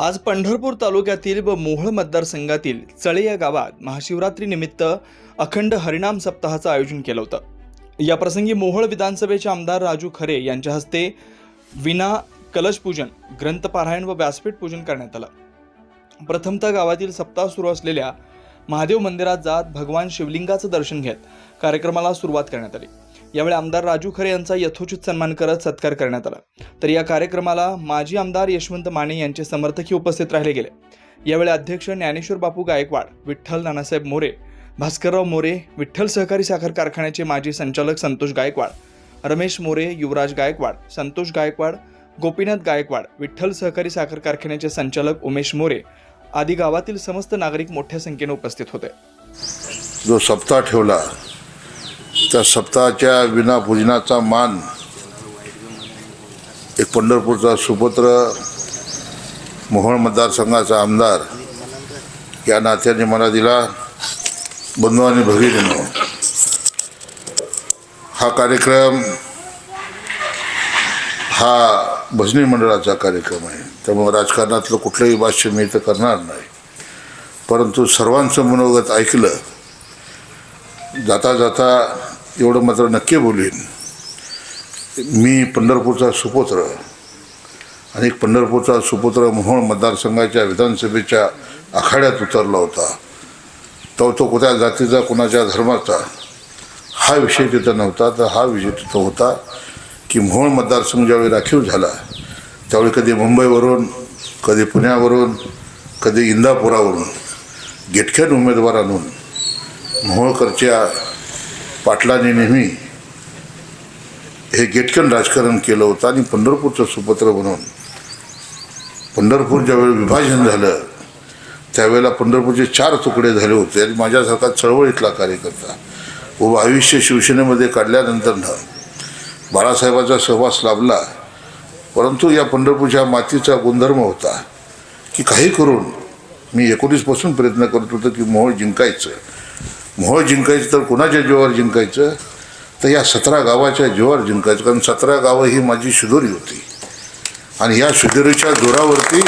आज पंढरपूर तालुक्यातील व मोहळ मतदारसंघातील चळे या गावात महाशिवरात्रीनिमित्त अखंड हरिणाम सप्ताहाचं आयोजन केलं होतं. या प्रसंगी विधानसभेचे आमदार राजू खरे यांच्या हस्ते विना कलशपूजन ग्रंथपारायण व व्यासपीठ पूजन करण्यात आलं. प्रथमतः गावातील सप्ताह सुरू असलेल्या महादेव मंदिरात जात भगवान शिवलिंगाचं दर्शन घेत कार्यक्रमाला सुरुवात करण्यात आली. यावेळी आमदार राजू खरे यांचा यथोचित सन्मान करत सत्कार करण्यात आला. तर या कार्यक्रमाला माजी आमदार यशवंत माने यांचे समर्थकही उपस्थित राहिले गेले. यावेळी अध्यक्ष ज्ञानेश्वर बापू गायकवाड विठ्ठल नानासाहेब मोरे भास्करराव मोरे विठ्ठल सहकारी साखर कारखान्याचे माजी संचालक संतोष गायकवाड रमेश मोरे युवराज गायकवाड संतोष गायकवाड गोपीनाथ गायकवाड विठ्ठल सहकारी साखर कारखान्याचे संचालक उमेश मोरे आदी गावातील समस्त नागरिक मोठ्या संख्येने उपस्थित होते. जो सप्ताह ठेवला त्या सप्ताहाच्या विनापूजनाचा मान एक पंढरपूरचा सुपुत्र मोहोळ मतदारसंघाचा आमदार या नात्याने मला दिला. बंधू आणि भगिनीनो हा कार्यक्रम हा भजनी मंडळाचा कार्यक्रम आहे. त्यामुळे राजकारणातलं कुठलंही भाष्य मी तर करणार नाही. परंतु सर्वांचं मनोगत ऐकलं जाता जाता एवढं मात्र नक्की बोलीन. मी पंढरपूरचा सुपुत्र आणि पंढरपूरचा सुपुत्र म्हणून मतदारसंघाच्या विधानसभेच्या आखाड्यात उतरला होता. तो तो कुठल्या जातीचा कुणाच्या धर्माचा हा विषय तिथं नव्हता. तर हा विषय तिथं होता की मोहोळ मतदारसंघ ज्यावेळी राखीव झाला त्यावेळी कधी मुंबईवरून कधी पुण्यावरून कधी इंदापुरावरून गेटख्यान उमेदवार आणून मोहोळकरच्या पाटलाने नेहमी हे गेटकन राजकारण केलं होतं आणि पंढरपूरचं सुपत्र बनवून पंढरपूर ज्यावेळी विभाजन झालं त्यावेळेला पंढरपूरचे चार तुकडे झाले होते आणि माझ्यासारखा चळवळीतला कार्यकर्ता व आयुष्य शिवसेनेमध्ये काढल्यानंतरनं बाळासाहेबाचा सहवास लाभला. परंतु या पंढरपूरच्या मातीचा गुणधर्म होता की काही करून मी एकोणीसपासून प्रयत्न करत होतो की मोहोळ जिंकायचं. मोहोळ जिंकायचं तर कुणाच्या जीवावर जिंकायचं? तर या सतरा गावाच्या जीवावर जिंकायचं. कारण सतरा गावं ही माझी शिदोरी होती. आणि या शिदोरीच्या जोरावरती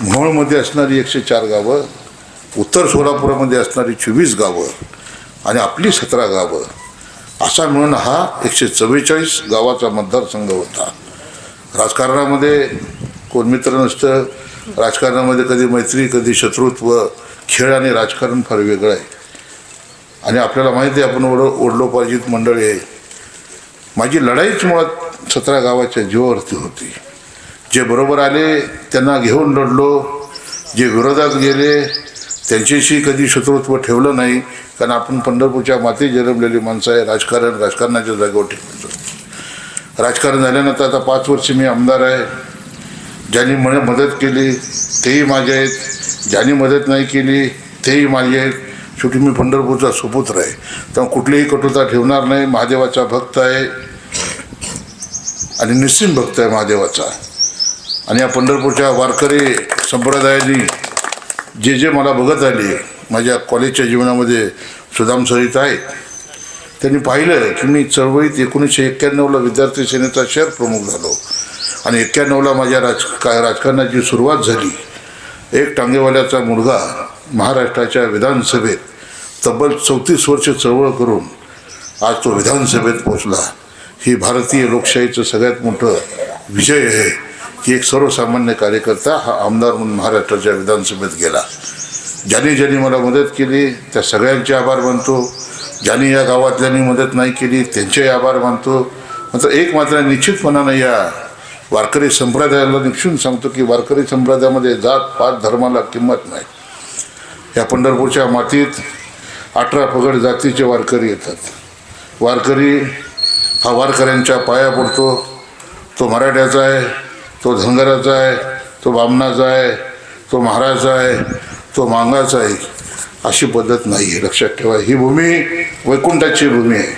मोहोळमध्ये असणारी एकशे चार गावं उत्तर सोलापुरामध्ये असणारी चोवीस गावं आणि आपली सतरा गावं. असा मिळून हा एकशे चव्वेचाळीस गावाचा मतदारसंघ होता. राजकारणामध्ये कोण मित्र नसतं. राजकारणामध्ये कधी मैत्री कधी शत्रुत्व. खेळ आणि राजकारण फार वेगळं आहे. आणि आपल्याला माहिती आहे आपण ओढ ओढलोपार्जित मंडळी. आहे माझी लढाईच मुळात सतरा गावाच्या जीवावरती होती. जे बरोबर आले त्यांना घेऊन लढलो. जे विरोधात गेले त्यांच्याशी कधी शत्रुत्व ठेवलं नाही. कारण आपण पंढरपूरच्या माती जन्मलेली माणसं आहे राजकारण राजकारणाच्या जागेवर ठेवतो राजकारण झाल्यानंतर आता पाच वर्ष मी आमदार आहे. ज्यांनी मला मदत केली तेही माझे आहेत. ज्यांनी मदत नाही केली तेही माझे आहेत. शेवटी मी पंढरपूरचा सुपुत्र आहे. त्यामुळे कुठलीही कटुता ठेवणार नाही महादेवाचा भक्त आहे. आणि निश्चिम भक्त आहे महादेवाचा. आणि या पंढरपूरच्या वारकरी संप्रदायाने जे जे मला बघत आले माझ्या कॉलेजच्या जीवनामध्ये सुदाम सहित आहेत त्यांनी पाहिलं की मी चळवळीत एकोणीसशे एक्क्याण्णवला विद्यार्थी सेनेचा शहर प्रमुख झालो. आणि एक्क्याण्णवला माझ्या राज का राजकारणाची सुरुवात झाली. एक टांगेवाल्याचा मुलगा महाराष्ट्राच्या विधानसभेत तब्बल चौतीस वर्ष चळवळ करून आज तो विधानसभेत पोचला ही भारतीय लोकशाहीचं सगळ्यात मोठं विजय आहे की एक सर्वसामान्य कार्यकर्ता हा आमदार म्हणून महाराष्ट्राच्या विधानसभेत गेला. ज्यांनी ज्यांनी मला मदत केली त्या सगळ्यांचे आभार मानतो. ज्यांनी या गावातल्यांनी मदत नाही केली त्यांचेही आभार मानतो. मात्र एक मात्र निश्चितपणानं या वारकरी संप्रदायाला निक्षून सांगतो की वारकरी संप्रदायामध्ये जात पात धर्माला किंमत नाही. या पंढरपूरच्या मातीत अठरा पगड जातीचे वारकरी येतात. वारकरी हा वारकऱ्यांच्या पाया पडतो. तो मराठ्याचा आहे तो धनगराचा आहे तो बामणाचा आहे तो महाराजा आहे तो मांगाचा आहे. अशी पद्धत नाही आहे. लक्षात ठेवा ही भूमी वैकुंठाची भूमी आहे.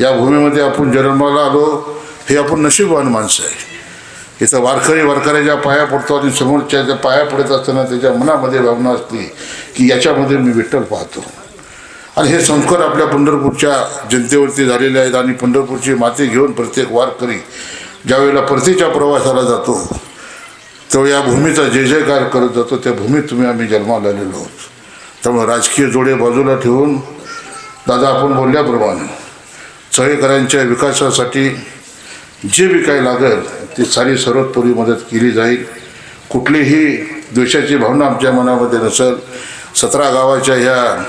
या भूमीमध्ये आपण जन्माला आलो हे आपण नशीबवान माणसं आहे. इथं वारकरी वारकऱ्याच्या पाया पडतो आणि समोरच्या पाया पडत असताना त्याच्या मनामध्ये भावना असते की याच्यामध्ये मी विठ्ठल पाहतो. आणि हे संस्कार आपल्या पंढरपूरच्या जनतेवरती झालेले आहेत आणि पंढरपूरची माती घेऊन प्रत्येक वारकरी ज्यावेळेला परतीच्या प्रवासाला जातो तेव्हा या भूमीचा जय जयकार करत जातो. त्या भूमीत तुम्ही आम्ही जन्माला आलेलो आहोत. त्यामुळे राजकीय जोडे बाजूला ठेवून दादा आपण बोलल्याप्रमाणे चळेकरांच्या विकासासाठी जे बी काही लागेल ती सारी सर्वतोपरी मदत केली जाईल. कुठलीही द्वेषाची भावना आमच्या मनामध्ये नसेल. सतरा गावाच्या ह्या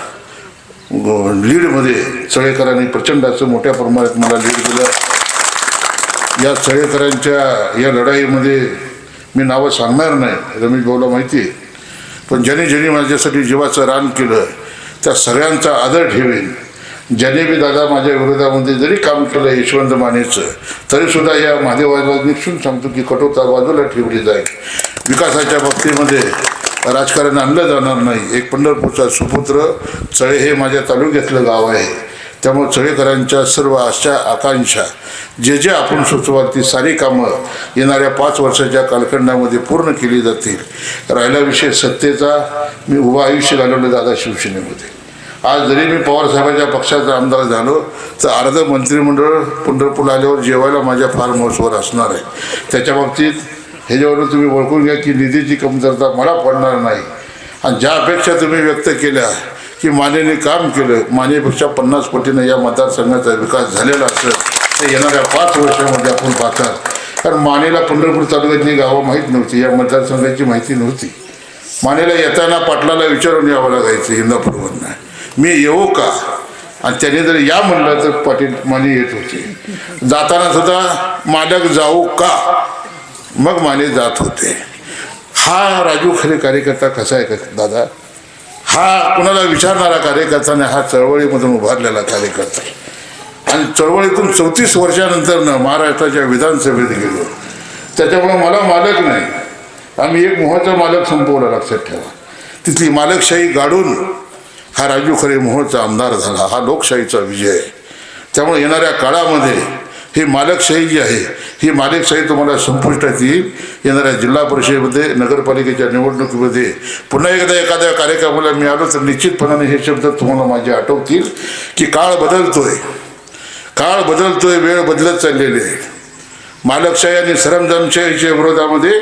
लीडमध्ये चळेकरांनी प्रचंड असं मोठ्या प्रमाणात मला लीड दिलं. या चळेकरांच्या या लढाईमध्ये मी नावं सांगणार नाही रमेश भाऊला माहिती आहे. पण ज्याने ज्याने माझ्यासाठी जीवाचं रान केलं त्या सगळ्यांचा आदर ठेवेन. ज्याने बी दादा माझ्या विरोधामध्ये जरी काम केलं यशवंत मानेचं तरीसुद्धा या महादेवाला निक्षून सांगतो की कठोरता बाजूला ठेवली जाईल. विकासाच्या बाबतीमध्ये राजकारण आणलं जाणार नाही. एक पंढरपूरचा सुपुत्र चळे हे माझ्या तालुक्यातलं गाव आहे. त्यामुळे चळेकरांच्या सर्व आशा आकांक्षा जे जे आपण सुचवाल ती सारी कामं येणाऱ्या पाच वर्षाच्या कालखंडामध्ये पूर्ण केली जातील. राहिला विषय सत्तेचा मी उभं आयुष्य घालवलं दादा शिवसेनेमध्ये. आज जरी मी पवारसाहेबांच्या पक्षाचा आमदार झालो तर अर्ध मंत्रिमंडळ पंढरपूरला आल्यावर जेवायला माझ्या फार्म हाऊसवर असणार आहे. त्याच्या बाबतीत ह्याच्यावरून तुम्ही ओळखून घ्या की निधीची कमतरता मला पडणार नाही. आणि ज्या अपेक्षा तुम्ही व्यक्त केल्या की मानेने काम केलं मानेपेक्षा पन्नास कोटीनं या मतदारसंघाचा विकास झालेला असेल ते येणाऱ्या पाच वर्षामध्ये आपण पाहतात. कारण मानेला पंढरपूर तालुक्यातली गावं माहीत नव्हती या मतदारसंघाची माहिती नव्हती. मानेला येताना पाटलाला विचारून यावं लागायचं इंदापूरमधनं. मी येऊ का? आणि त्याने जर या म्हणलं तर पाटील माने येत होते. जाताना सुद्धा मालक जाऊ का? मग माने जात होते. हा राजू खरे कार्यकर्ता कसा आहे का दादा? हा कुणाला विचारणारा कार्यकर्ता नाही हा चळवळीमधून उभारलेला कार्यकर्ता आणि चळवळीतून चौतीस वर्षानंतरनं महाराष्ट्राच्या विधानसभेत गेलो. त्याच्यामुळे मला मालक नाही. आम्ही एक मोहाचा मालक संपवला लक्षात ठेवा. तिथली मालकशाही गाडून हा राजू खरे मोहचा आमदार झाला. हा लोकशाहीचा विजय आहे. त्यामुळे येणाऱ्या काळामध्ये ही मालकशाही जी आहे ही मालकशाही तुम्हाला संपुष्टात येईल. येणाऱ्या जिल्हा परिषदेमध्ये नगरपालिकेच्या निवडणुकीमध्ये पुन्हा एकदा एखाद्या कार्यक्रमाला मी आलो तर निश्चितपणाने हे शब्द तुम्हाला माझे आठवतील की काळ बदलतोय. काळ बदलतोय वेळ बदलत चाललेली आहे. मालकशाही आणि सरंजामशाहीच्या विरोधामध्ये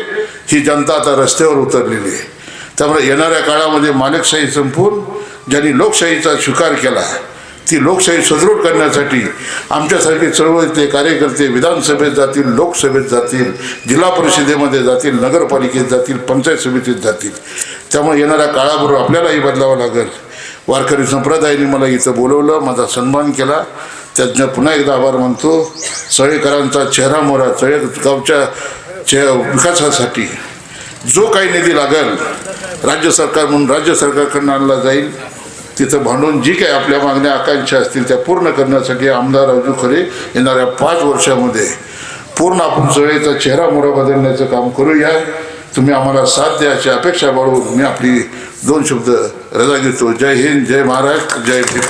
ही जनता आता रस्त्यावर उतरलेली आहे. त्यामुळे येणाऱ्या काळामध्ये मालकशाही संपून ज्यांनी लोकशाहीचा स्वीकार केला ती लोकशाही सुदृढ करण्यासाठी आमच्यासारखे चळवळीतले कार्यकर्ते विधानसभेत जातील लोकसभेत जातील जिल्हा परिषदेमध्ये जातील नगरपालिकेत जातील पंचायत समितीत जातील. त्यामुळे येणाऱ्या काळाबरोबर आपल्यालाही बदलावं लागेल. वारकरी संप्रदायाने मला इथं बोलवलं माझा सन्मान केला. त्यातनं पुन्हा एकदा आभार मानतो. चळेकरांचा चेहरा मोरा चळे गावच्या चे विकासासाठी जो काही निधी लागेल राज्य सरकार म्हणून राज्य सरकारकडून आणला जाईल. तिथं भांडून जी काही आपल्या मागण्या आकांक्षा असतील त्या पूर्ण करण्यासाठी आमदार राजू खरे येणाऱ्या पाच वर्षामध्ये पूर्ण आपण चळेचा चेहरा मोडा बदलण्याचं काम करूया. तुम्ही आम्हाला साथ द्याची अपेक्षा बाळगून मी आपली दोन शब्द रजा घेतो. जय हिंद जय महाराष्ट्र जय भीम.